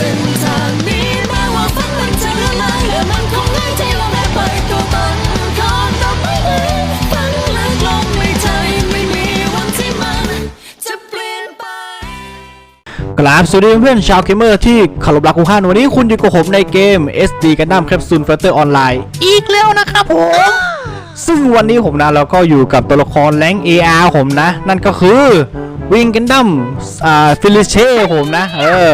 ส้นทางนี้แม้ว่าฝันมันจะละลายและมันคงง่ายที่เราได้ไปตัวตนของดอกไม้นั้นฝันลึกลงในใจไม่มีวันที่มันจะเปลี่ยนไป กราบสวัสดีเพื่อนชาวเกมเมอร์ที่เคารพรักทุกท่านวันนี้คุณอยู่กับผมในเกม SD Gundam Capsule Fighter Online อีกแล้วนะครับผม ซึ่งวันนี้ผมนะเราก็อยู่กับตัวละครแรง AR ผมนะ นั่นก็คือวิงกันดัมอ่าฟิลิเช่ผมนะ เออ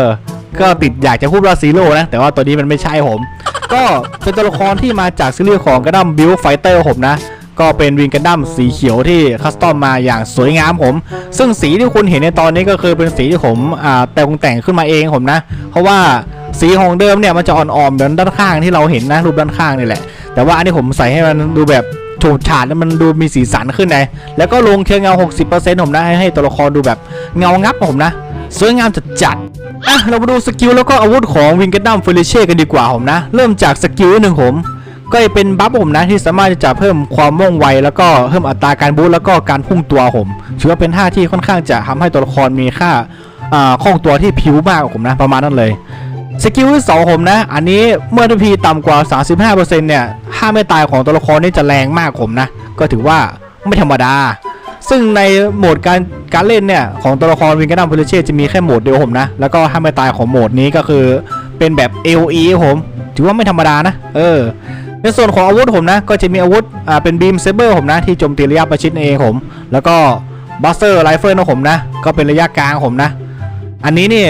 ก็ติดอยากจะพูดว่าซีโร่นะ แต่ว่าตัวนี้มันไม่ใช่ผม ก็เป็นตัวละครที่มาจากซีรีส์ของกันดัมบิลไฟเตอร์ผมนะ ก็เป็นวิงกันดั้มสีเขียวที่คัสตอมมาอย่างสวยงามผม ซึ่งสีที่คุณเห็นในตอนนี้ก็คือเป็นสีที่ผมแต่งแต่งขึ้นมาเองผมนะ เพราะว่าสีของเดิมเนี่ยมันจะอ่อนๆเหมือนด้านข้างที่เราเห็นนะรูปด้านข้างนี่แหละ แต่ว่าอันนี้ผมใส่ให้มันดูแบบ ฉูดฉาดแล้วมันดูมีสีสันขึ้นไงแล้วก็ลงเคียงเงา 60%ผมนะให้ให้ตัวละครดูแบบเงางับผมนะ สวยงามจัดจัดอะเรามาดูสกิลแล้วก็อาวุธของวิงกันดัมเฟลิเช่กันดีกว่าผมนะ เริ่มจากสกิลหนึ่งผมก็จะเป็นบัฟผมนะที่สามารถจะเพิ่มความว่องไว แล้วก็เพิ่มอัตราการบูสต์แล้วก็การพุ่งตัวผมถือว่าเป็นท่าที่ค่อนข้างจะทำให้ตัวละครมีค่าอ่าคล่องตัวที่ผิวมากผมนะ ประมาณนั้นเลย สกิลที่สองผมนะ อันนี้เมื่อทีต่ำกว่า 35%เนี่ยค่าไม่ตายของตัวละครนี่จะแรงมากผมนะ ก็ถือว่าไม่ธรรมดา ซึ่งในโหมดการการเล่นเนี่ย ของตัวละครวิงกันดัมเพลเชจะมีแค่โหมดเดียวผมนะ แล้วก็ห้าไม่ตายของโหมดนี้ก็คือเป็นแบบ AOE ผมถือว่าไม่ธรรมดานะ เออ ในส่วนของอาวุธผมนะ ก็จะมีอาวุธอ่าเป็นบีมเซเบอร์ผมนะ ที่โจมตีระยะประชิดเองผม แล้วก็บัสเตอร์ไรเฟิลนะผมนะ ก็เป็นระยะกลางผมนะ อันนี้นี่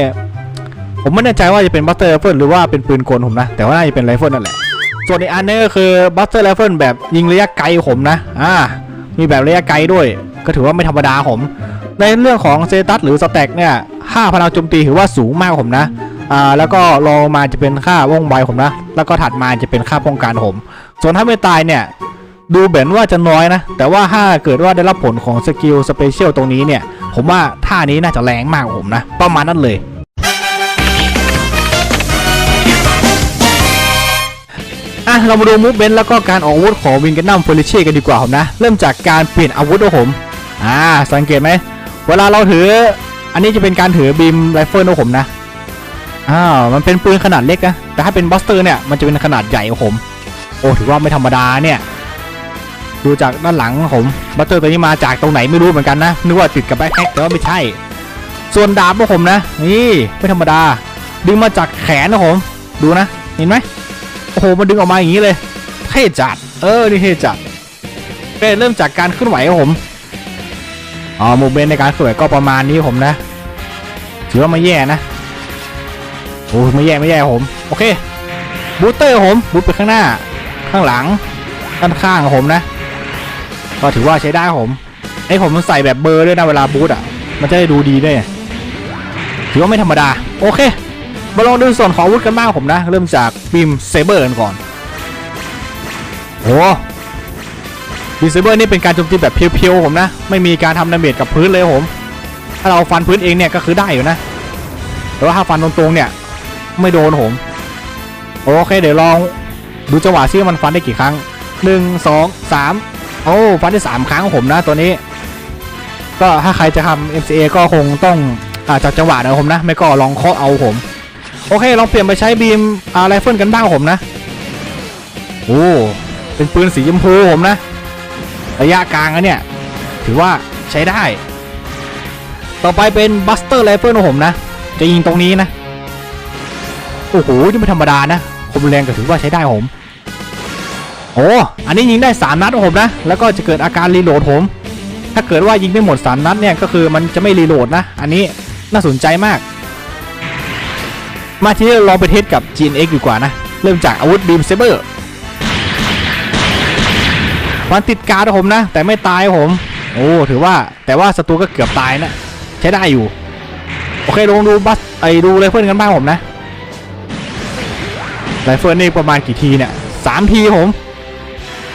ผมไม่แน่ใจว่าจะเป็นบัสเตอร์ไรเฟิลหรือว่าเป็นปืนกลผมนะ แต่ว่าน่าจะเป็นไรเฟิลนั่นแหละ ส่วนอีกอันนึงก็คือบัสเตอร์ไรเฟิลแบบยิงระยะไกลผมนะ อ่า มีแบบระยะไกลด้วย ก็ถือว่าไม่ธรรมดาผม ในเรื่องของเซตัสหรือสแต็กเนี่ยค่าพลังโจมตีถือว่าสูงมากผมนะ อ่า แล้วก็รองมาจะเป็นค่าว่องไวผมนะ แล้วก็ถัดมาจะเป็นค่าป้องกันผม ส่วนถ้าไม่ตายเนี่ยดูเหมือนว่าจะน้อยนะ แต่ว่าถ้าเกิดว่าได้รับผลของสกิลสเปเชียลตรงนี้เนี่ย ผมว่าท่านี้น่าจะแรงมากผมนะ ประมาณนั้นเลย เรามาดูมูฟเ e นแล้วก็การออกอาวุธของวิงกันดัมเฟลิเช่กันดีกว่าผมนะ เริ่มจากการเปลี่ยนอาวุธนะผมอ่าสังเกตไหมเวลาเราถือ อันนี้จะเป็นการถือบีมไรเฟิลนะผมนะอ้าวมันเป็นปืนขนาดเล็กนะแต่ถ้าเป็นบัสเตอร์เนี่ยมันจะเป็นขนาดใหญ่ของผม โอ้ถือว่าไม่ธรรมดาเนี่ยดูจากด้านหลังผมบัสเตอร์ตัวนี้มาจากตรงไหนไม่รู้เหมือนกันนะนึกว่าติดกับแบ็คแฮกแต่ว่าไม่ใช่ ส่วนดาบของผมนะ นี่ไม่ธรรมดา ดึงมาจากแขนนะผมดูนะ เห็นไหม อ้โหมันดึงออกมาอย่างนี้เลยเท่จัด เออนี่เท่จัดโอเคเริ่มจากการเคลื่อนไหวของผมอ๋อมูเมนต์ในการเคลื่อนไหวก็ประมาณนี้ผมนะ ถือว่าไม่แย่นะโอ้ไม่แย่ไม่แย่ผมโอเคบูสเตอร์ผมบูสไปข้างหน้า ข้างหลังด้านข้างของผมนะ ก็ถือว่าใช้ได้ผมไอ้ผมมันใส่แบบเบอร์ด้วยนะเวลาบูสอะ มันจะได้ดูดีด้วยถือว่าไม่ธรรมดา โอเค มาลองดูส่วนของอาวุธกันบ้างผมนะ เริ่มจากบีมเซเบอร์กันก่อนโอ้บีมเซเบอร์นี่เป็นการโจมตีแบบเพียวๆผมนะ ไม่มีการทำดาเมจกับพื้นเลยผม ถ้าเราฟันพื้นเองเนี่ยก็คือได้อยู่นะ แต่ว่าถ้าฟันตรงๆเนี่ยไม่โดนผม โอเคเดี๋ยวลองดูจังหวะซิว่ามันฟันได้กี่ครั้งหนึ่งสองสามโอ้ฟันได้สามครั้งผมนะตัวนี้ ก็ถ้าใครจะทำ MCA ก็คงต้องอาจับจังหวะนะผมนะ ไม่ก็ลองเคาะเอาผม โอเค ลองเปลี่ยนไปใช้บีมอะไรเฟิลกันบ้างผมนะ โอ้ เป็นปืนสีชมพูผมนะ ระยะกลางอะเนี่ย ถือว่าใช้ได้ ต่อไปเป็นบัสเตอร์ไรเฟิลของผมนะ จะยิงตรงนี้นะ โอ้โหนี่ไม่ธรรมดานะ คมแรงก็ถือว่าใช้ได้ผม โอ้ อันนี้ยิงได้ 3 นัดของผมนะ แล้วก็จะเกิดอาการรีโหลดผม ถ้าเกิดว่ายิงไม่หมด 3 นัดเนี่ย ก็คือมันจะไม่รีโหลดนะ อันนี้น่าสนใจมาก มาที่ลองไปเทสกับ GNX ดีกว่านะ เริ่มจากอาวุธบีมเซเบอร์มันติดการ์ดผมนะ แต่ไม่ตายผม โอ้ถือว่าแต่ว่าศัตรูก็เกือบตายนะ ใช้ได้อยู่ โอเคลองดูบัสไอ้ดูไรเฟิลกันบ้างผมนะไรเฟิลนี่ประมาณกี่ทีเนี่ยสามทีผม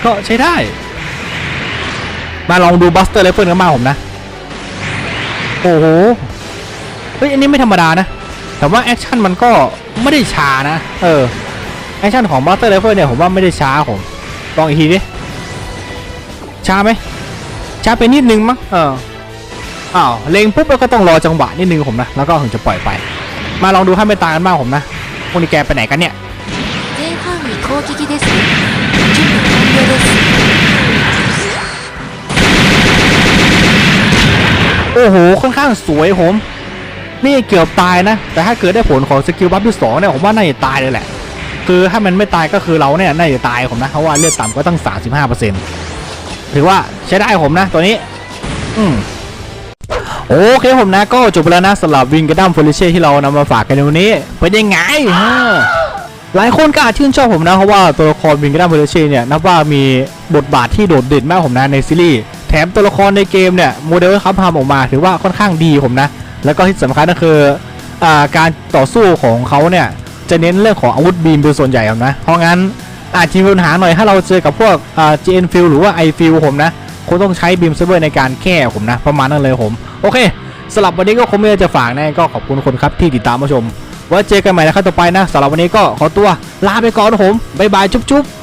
ก็ใช้ได้ มาลองดูบัสเตอร์ไรเฟิลกันบ้างผมนะ โอ้โหเฮ้ยอันนี้ไม่ธรรมดานะ แต่ว่าแอคชั่นมันก็ไม่ได้ช้านะ เออ แอคชั่นของบัสเตอร์เลเฟอร์เนี่ยผมว่าไม่ได้ช้าผมลองอีกทีดิช้าไหมช้าไปนิดนึงมั้งเอออ้าวเลงปุ๊บแล้วก็ต้องรอจังหวะนิดนึงผมนะแล้วก็ถึงจะปล่อยไป มาลองดูข้าม่ตากันบ้างผมนะพวกนี้แกไปไหนกันเนี่ยโอ้โหค่อนข้างสวยผม นี่เกือบตายนะ แต่ถ้าเกิดได้ผลของสกิลบัฟที่สองเนี่ยผมว่าน่าจะตายเลยแหละ คือถ้ามันไม่ตายก็คือเราเนี่ยน่าจะตายผมนะเพราะว่าเลือดต่ำก็ตั้ง 35%ถือว่าใช้ได้ผมนะตัวนี้ อืมโอเคผมนะก็จบไปแล้วนะสำหรับวิงกระดัมโฟลิเช่ที่เรานำมาฝากกันในวันนี้เป็นยังไงฮะหลายคนก็อาจชื่นชอบผมนะเพราะว่าตัวละครวิงกระดัมโฟลิเช่เนี่ยนับว่ามีบทบาทที่โดดเด่นมากผมนะในซีรีส์แถมตัวละครในเกมเนี่ยโมเดลที่เขาทำออกมาถือว่าค่อนข้างดีผมนะ แล้วก็ที่สำคัญก็คืออการต่อสู้ของเขาเนี่ยจะเน้นเรื่องของอาวุธบีมเป็นส่วนใหญ่ครับนะ เพราะงั้นอาจจะมีปัญหาหน่อยถ้าเราเจอกับพวกอ่า GN Field หรือว่า I Field ผมนะคงต้องใช้บีมเซเวอร์ในการแก้ผมนะ ประมาณนั้นเลยผม โอเคสำหรับวันนี้ก็คงไม่ได้จะฝากนะก็ขอบคุณคนครับที่ติดตามมาชมไว้เจอกันใหม่นะครับต่อไปนะสำหรับวันนี้ก็ขอตัวลาไปก่อนนะผมบ๊ายบายจุ๊บๆ